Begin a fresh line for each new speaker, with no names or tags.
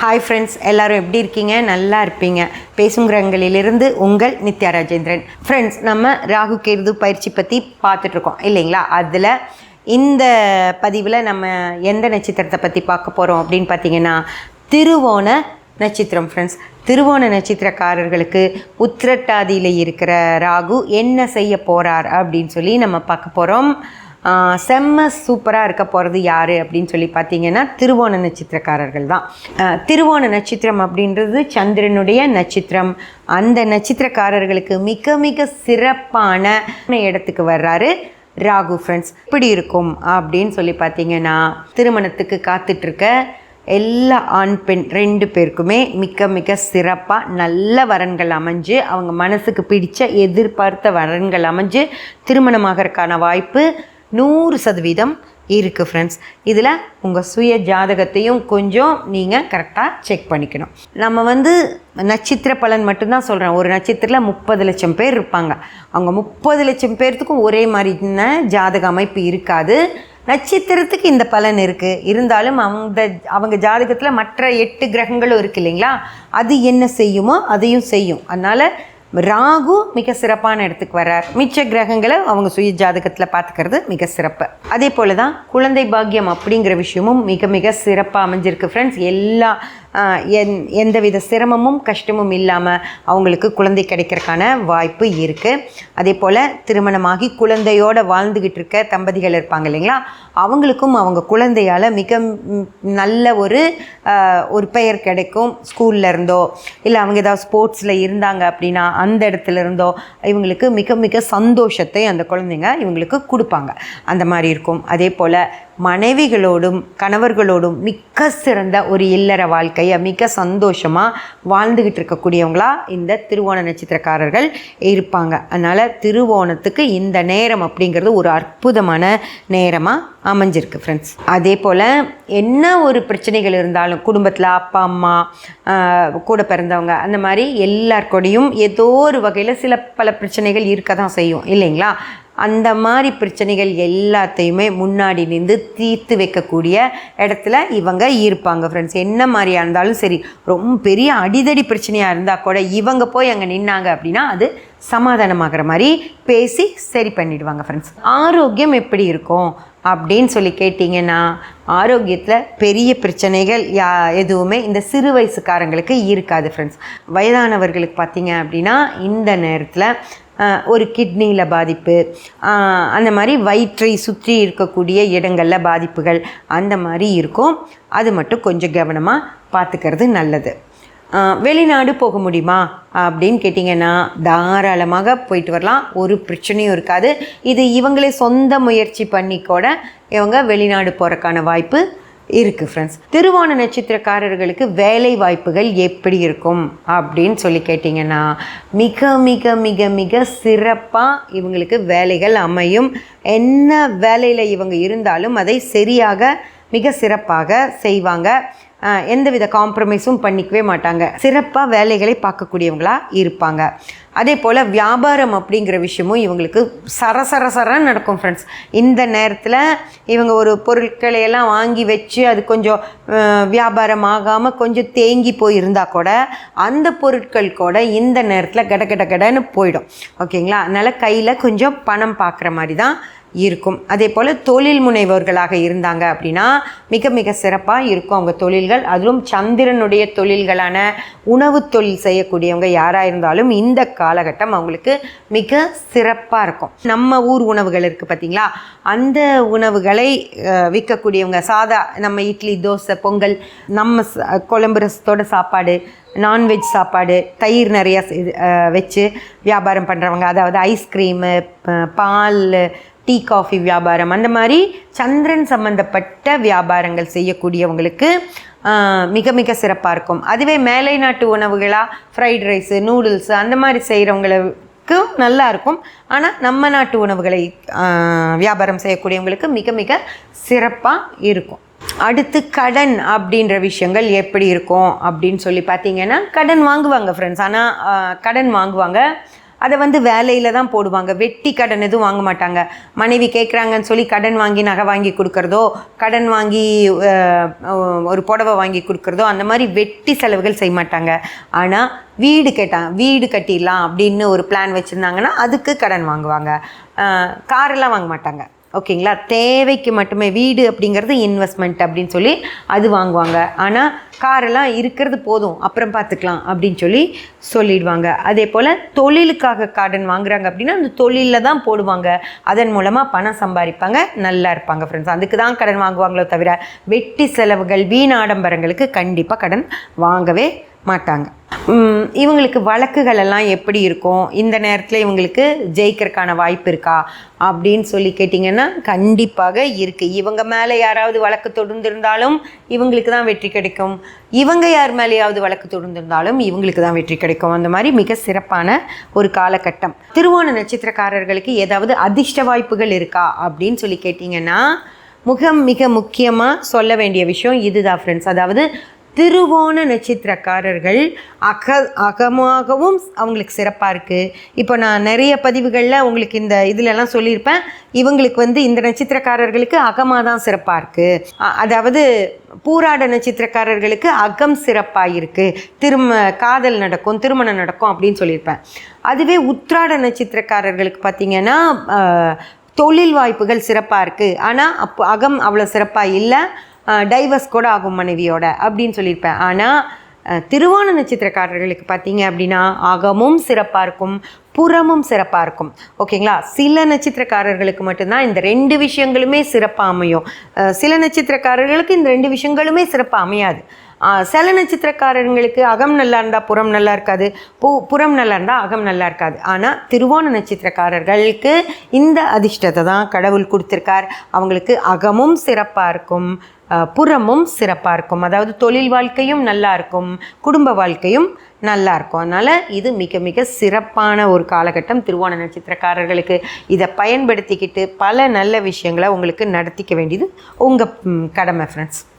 Hi friends எல்லாரும் எப்படி இருக்கீங்க? நல்லா இருப்பீங்க. பேசுங்கிறங்களிலிருந்து உங்கள் நித்யா ராஜேந்திரன். ஃப்ரெண்ட்ஸ் நம்ம ராகு கேது பயிற்சி பற்றி பார்த்துட்ருக்கோம் இல்லைங்களா? அதில் இந்த பதிவில் நம்ம எந்த நட்சத்திரத்தை பற்றி பார்க்க போகிறோம் அப்படின்னு பார்த்தீங்கன்னா திருவோண நட்சத்திரம் ஃப்ரெண்ட்ஸ் திருவோண நட்சத்திரக்காரர்களுக்கு உத்திரட்டாதியில் இருக்கிற ராகு என்ன செய்ய போகிறார் அப்படின்னு சொல்லி நம்ம பார்க்க போகிறோம் செம்ம சூப்பராக இருக்க போகிறது யார் அப்படின்னு சொல்லி பார்த்தீங்கன்னா திருவோண நட்சத்திரக்காரர்கள் தான். திருவோண நட்சத்திரம் அப்படின்றது சந்திரனுடைய நட்சத்திரம். அந்த நட்சத்திரக்காரர்களுக்கு மிக மிக சிறப்பான இடத்துக்கு வர்றாரு ராகு ஃப்ரெண்ட்ஸ் இப்படி இருக்கும் அப்படின்னு சொல்லி பார்த்தீங்கன்னா திருமணத்துக்கு காத்துட்ருக்க எல்லா ஆண் பெண் ரெண்டு பேருக்குமே மிக மிக சிறப்பாக நல்ல வரன்கள் அமைஞ்சு அவங்க மனசுக்கு பிடித்த எதிர்பார்த்த வரன்கள் அமைஞ்சு திருமணமாகறதுக்கான வாய்ப்பு நூறு சதவீதம் இருக்குது ஃப்ரெண்ட்ஸ் இதில் உங்கள் சுய ஜாதகத்தையும் கொஞ்சம் நீங்கள் கரெக்டாக செக் பண்ணிக்கணும். நம்ம வந்து நட்சத்திர பலன் மட்டும்தான் சொல்கிறேன் ஒரு நட்சத்திரத்தில் முப்பது லட்சம் பேர் இருப்பாங்க. அவங்க முப்பது லட்சம் பேர்த்துக்கும் ஒரே மாதிரின ஜாதக அமைப்பு இருக்காது. நட்சத்திரத்துக்கு இந்த பலன் இருக்குது இருந்தாலும் அந்த அவங்க ஜாதகத்தில் மற்ற எட்டு கிரகங்களும் இருக்குது இல்லைங்களா? அது என்ன செய்யுமோ அதையும் செய்யும். அதனால் ராகு மிக சிறப்பான இடத்துக்கு வர்றார். மிச்ச கிரகங்களை அவங்க சுய ஜாதகத்தில் பார்த்துக்கிறது மிக சிறப்பு. அதே போல் தான் குழந்தை பாக்கியம் அப்படிங்கிற விஷயமும் மிக மிக சிறப்பாக அமைஞ்சிருக்கு. ஃப்ரெண்ட்ஸ் எல்லா எந் எந்தவித சிரமமும் கஷ்டமும் இல்லாமல் அவங்களுக்கு குழந்தை கிடைக்கிறதுக்கான வாய்ப்பு இருக்குது அதே போல் திருமணமாகி குழந்தையோடு வாழ்ந்துக்கிட்டு இருக்க தம்பதிகள் இருப்பாங்க இல்லைங்களா? அவங்களுக்கும் அவங்க குழந்தையால் மிக நல்ல ஒரு ஒரு பெயர் கிடைக்கும். ஸ்கூல்ல இருந்தோ இல்லை அவங்க ஏதாவது ஸ்போர்ட்ஸில் இருந்தாங்க அப்படின்னா அந்த இடத்துல இருந்தோ இவங்களுக்கு மிக மிக சந்தோஷத்தை அந்த குழந்தைங்க இவங்களுக்கு கொடுப்பாங்க. அந்த மாதிரி இருக்கும். அதே போல் மனைவிகளோடும் கணவர்களோடும் மிக்க சிறந்த ஒரு இல்லற வாழ்க்கையை மிக சந்தோஷமாக வாழ்ந்துக்கிட்டு இருக்கக்கூடியவங்களா இந்த திருவோண நட்சத்திரக்காரர்கள் இருப்பாங்க. அதனால் திருவோணத்துக்கு இந்த நேரம் அப்படிங்கிறது ஒரு அற்புதமான நேரமாக அமைஞ்சிருக்கு ஃப்ரெண்ட்ஸ் அதே போல் என்ன ஒரு பிரச்சனைகள் இருந்தாலும் குடும்பத்தில் அப்பா அம்மா கூட பிறந்தவங்க அந்த மாதிரி எல்லாருக்கூடையும் ஏதோ ஒரு வகையில் சில பல பிரச்சனைகள் இருக்க தான் செய்யும் இல்லைங்களா? அந்த மாதிரி பிரச்சனைகள் எல்லாத்தையுமே முன்னாடி நின்று தீர்த்து வைக்கக்கூடிய இடத்துல இவங்க இருப்பாங்க ஃப்ரெண்ட்ஸ் என்ன மாதிரியாக இருந்தாலும் சரி ரொம்ப பெரிய அடிதடி பிரச்சனையாக இருந்தால் கூட இவங்க போய் அங்கே நின்னாங்க அப்படின்னா அது சமாதானமாகிற மாதிரி பேசி சரி பண்ணிடுவாங்க ஃப்ரெண்ட்ஸ் ஆரோக்கியம் எப்படி இருக்கும் அப்படின்னு சொல்லி கேட்டிங்கன்னா ஆரோக்கியத்தில் பெரிய பிரச்சனைகள் யா எதுவுமே இந்த சிறு வயசுக்காரங்களுக்கு இருக்காது ஃப்ரெண்ட்ஸ் வயதானவர்களுக்கு பார்த்தீங்க அப்படின்னா இந்த நேரத்தில் ஒரு கிட்னியில் பாதிப்பு அந்த மாதிரி வயிற்றை சுற்றி இருக்கக்கூடிய இடங்களில் பாதிப்புகள் அந்த மாதிரி இருக்கும். அது மட்டும் கொஞ்சம் கவனமாக பார்த்துக்கிறது நல்லது. வெளிநாடு போக முடியுமா அப்படின்னு கேட்டிங்கன்னா தாராளமாக போயிட்டு வரலாம். ஒரு பிரச்சனையும் இருக்காது. இது இவங்களே சொந்த முயற்சி பண்ணி கூட இவங்க வெளிநாடு போகிறக்கான வாய்ப்பு இருக்குது ஃப்ரெண்ட்ஸ் திருவோண நட்சத்திரக்காரர்களுக்கு வேலை வாய்ப்புகள் எப்படி இருக்கும் அப்படின்னு சொல்லி கேட்டிங்கன்னா மிக மிக மிக மிக சிறப்பாக இவங்களுக்கு வேலைகள் அமையும். என்ன வேலையில் இவங்க இருந்தாலும் அதை சரியாக மிக சிறப்பாக செய்வாங்க. எந்தவித காம்ப்ரமைஸும் பண்ணிக்கவே மாட்டாங்க. சிறப்பாக வேலைகளை பார்க்கக்கூடியவங்களாக இருப்பாங்க. அதே போல் வியாபாரம் அப்படிங்கிற விஷயமும் இவங்களுக்கு சரசர சரன்னு நடக்கும் ஃப்ரெண்ட்ஸ் இந்த நேரத்தில் இவங்க ஒரு பொருட்களை எல்லாம் வாங்கி வச்சு அது கொஞ்சம் வியாபாரம் ஆகாமல் கொஞ்சம் தேங்கி போயிருந்தால் கூட அந்த பொருட்கள் கூட இந்த நேரத்தில் கட கட கடன்னு போயிடும். ஓகேங்களா? அதனால் கையில் கொஞ்சம் பணம் பார்க்குற மாதிரி தான் இருக்கும். அதே போல் தொழில் முனைவோர்களாக இருந்தாங்க அப்படின்னா மிக மிக சிறப்பாக இருக்கும் அவங்க தொழில்கள். அதிலும் சந்திரனுடைய தொழில்களான உணவு தொழில் செய்யக்கூடியவங்க யாராக இருந்தாலும் இந்த காலகட்டம் அவங்களுக்கு மிக சிறப்பாக இருக்கும். நம்ம ஊர் உணவுகள் இருக்குது பார்த்தீங்களா அந்த உணவுகளை விற்கக்கூடியவங்க சாதா நம்ம இட்லி தோசை பொங்கல் நம்ம குழம்பு ரசத்தோட சாப்பாடு நான்வெஜ் சாப்பாடு தயிர் நிறையா வச்சு வியாபாரம் பண்ணுறவங்க அதாவது ஐஸ்கிரீமு பால் டீ காஃபி வியாபாரம் அந்த மாதிரி சந்திரன் சம்மந்தப்பட்ட வியாபாரங்கள் செய்யக்கூடியவங்களுக்கு மிக மிக சிறப்பாக இருக்கும். அதுவே மேலை நாட்டு உணவுகளாக ஃப்ரைட் ரைஸு நூடுல்ஸு அந்த மாதிரி செய்கிறவங்களுக்கு நல்லா இருக்கும். ஆனால் நம்ம நாட்டு உணவுகளை வியாபாரம் செய்யக்கூடியவங்களுக்கு மிக மிக சிறப்பாக இருக்கும். அடுத்து கடன் அப்படின்ற விஷயங்கள் எப்படி இருக்கும் அப்படின்னு சொல்லி பார்த்தீங்கன்னா கடன் வாங்குவாங்க ஃப்ரெண்ட்ஸ் ஆனால் கடன் வாங்குவாங்க. அதை வந்து வேலையில் தான் போடுவாங்க. வெட்டி கடன் எதுவும் வாங்க மாட்டாங்க. மனைவி கேட்குறாங்கன்னு சொல்லி கடன் வாங்கி நகை வாங்கி கொடுக்குறதோ கடன் வாங்கி ஒரு புடவை வாங்கி கொடுக்குறதோ அந்த மாதிரி வெட்டி செலவுகள் செய்ய மாட்டாங்க. ஆனால் வீடு கேட்டாங்க வீடு கட்டிடலாம் அப்படின்னு ஒரு பிளான் வச்சுருந்தாங்கன்னா அதுக்கு கடன் வாங்குவாங்க. காரெல்லாம் வாங்க மாட்டாங்க. ஓகேங்களா? தேவைக்கு மட்டுமே வீடு அப்படிங்கிறது இன்வெஸ்ட்மெண்ட் அப்படின்னு சொல்லி அது வாங்குவாங்க. ஆனால் காரெல்லாம் இருக்கிறது போதும். அப்புறம் பார்த்துக்கலாம் அப்படின்னு சொல்லி சொல்லிடுவாங்க. அதே போல் தொழிலுக்காக கார்டன் வாங்குறாங்க அப்படின்னா அந்த தொழிலில் தான் போடுவாங்க. அதன் மூலமாக பணம் சம்பாதிப்பாங்க. நல்லா இருப்பாங்க ஃப்ரெண்ட்ஸ் அதுக்கு தான் கடன் வாங்குவாங்களோ தவிர வெட்டி செலவுகள் வீணாடம்பரங்களுக்கு கண்டிப்பாக கடன் வாங்கவே மாட்டாங்க. இவங்களுக்கு வழக்குகள் எல்லாம் எப்படி இருக்கும்? இந்த நேரத்தில் இவங்களுக்கு ஜெயிக்கிறதுக்கான வாய்ப்பு இருக்கா? அப்படின்னு சொல்லி கேட்டிங்கன்னா கண்டிப்பாக இருக்குது இவங்க மேலே யாராவது வழக்கு தொடர்ந்திருந்தாலும் இவங்களுக்கு தான் வெற்றி கிடைக்கும். இவங்க யார் மேலேயாவது வழக்கு தொடர்ந்திருந்தாலும் இவங்களுக்கு தான் வெற்றி கிடைக்கும். அந்த மாதிரி மிக சிறப்பான ஒரு காலகட்டம். திருவோண நட்சத்திரக்காரர்களுக்கு ஏதாவது அதிர்ஷ்ட வாய்ப்புகள் இருக்கா? அப்படின்னு சொல்லி கேட்டிங்கன்னா முக மிக முக்கியமாக சொல்ல வேண்டிய விஷயம் இதுதான் ஃப்ரெண்ட்ஸ் அதாவது திருவோண நட்சத்திரக்காரர்கள் அக அகமாகவும் அவங்களுக்கு சிறப்பாக இருக்குது இப்போ நான் நிறைய பதிவுகளில் உங்களுக்கு இந்த இதிலெல்லாம் சொல்லியிருப்பேன். இவங்களுக்கு வந்து இந்த நட்சத்திரக்காரர்களுக்கு அகமாக தான் சிறப்பாக இருக்குது அதாவது பூராட நட்சத்திரக்காரர்களுக்கு அகம் சிறப்பாக இருக்குது திரும்ப காதல் நடக்கும் திருமணம் நடக்கும் அப்படின்னு சொல்லியிருப்பேன். அதுவே உத்ராட நட்சத்திரக்காரர்களுக்கு பார்த்திங்கன்னா தொழில் வாய்ப்புகள் சிறப்பாக இருக்குது ஆனால் அப்போ அகம் அவ்வளோ சிறப்பாக இல்லை. டைவர்ஸ் கூட ஆகும் மனைவியோட அப்படின்னு சொல்லியிருப்பேன். ஆனால் திருவான நட்சத்திரக்காரர்களுக்கு பார்த்தீங்க அப்படின்னா அகமும் சிறப்பாக இருக்கும் புறமும் சிறப்பாக இருக்கும். ஓகேங்களா? சில நட்சத்திரக்காரர்களுக்கு மட்டும்தான் இந்த ரெண்டு விஷயங்களுமே சிறப்பாக அமையும். சில நட்சத்திரக்காரர்களுக்கு இந்த ரெண்டு விஷயங்களுமே சிறப்பாக அமையாது. சில நட்சத்திரக்காரங்களுக்கு அகம் நல்லா இருந்தால் புறம் நல்லா இருக்காது பு புறம் நல்லா இருந்தால் அகம் நல்லா இருக்காது. ஆனால் திருவோண நட்சத்திரக்காரர்களுக்கு இந்த அதிர்ஷ்டத்தை தான் கடவுள் கொடுத்துருக்கார். அவங்களுக்கு அகமும் சிறப்பாக இருக்கும் புறமும் சிறப்பாக இருக்கும். அதாவது தொழில் வாழ்க்கையும் நல்லா இருக்கும் குடும்ப வாழ்க்கையும் நல்லா இருக்கும். அதனால் இது மிக மிக சிறப்பான ஒரு காலகட்டம் திருவோண நட்சத்திரக்காரர்களுக்கு. இதை பயன்படுத்திக்கிட்டு பல நல்ல விஷயங்களை உங்களுக்கு நடத்திக்க வேண்டியது உங்கள் கடமை ஃப்ரெண்ட்ஸ்